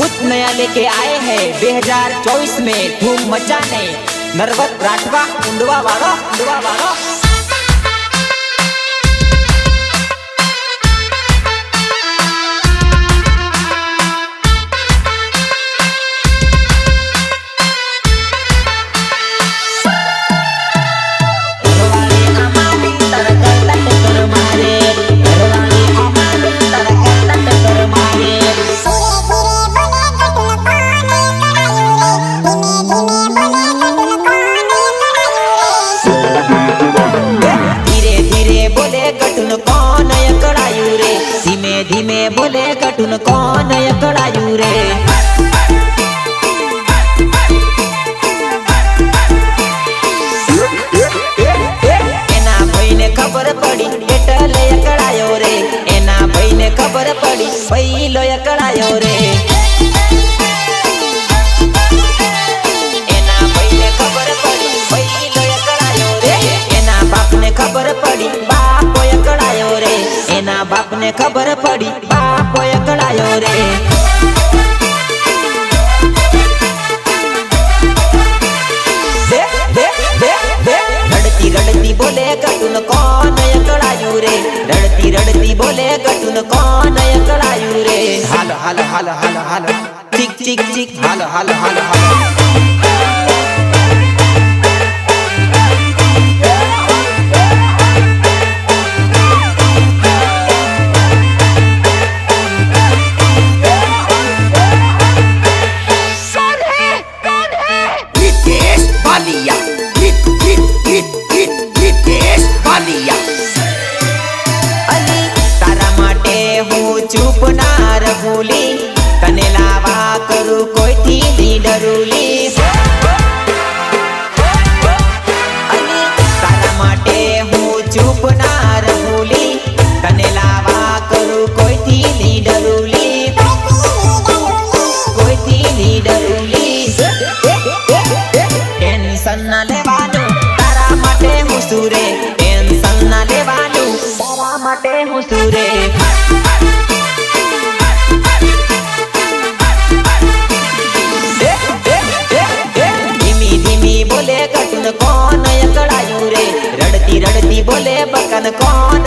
कुछ नया लेके आए हैं। 2024 में धूम मचाने नरवत, राठवा, उंडवा वाला उंडवा वाला। પહેલો અકળાયો રે એના ભાઈને ખબર પડી પહેલો કળાયો રે એના બાપને ખબર પડી બાપો અકળાયો રે એના બાપને ખબર પડી બાપો અકળાયો રે રડતી રડતી બોલે કટુન કોણ કળાયું રે રડતી રડતી બોલે हल हल हल हल टिक टिक टिक हल हल हल हल चुप ડરુલી ટેન્શન ના લેવાનું, તારા માટે હું સુરે. ટેન્શન ના લેવાનું, તારા માટે હું સુરે. ધીમી ધીમી બોલે, કટન કોણ અકળાયું રે? રડતી રડતી બોલે, બકન કોણ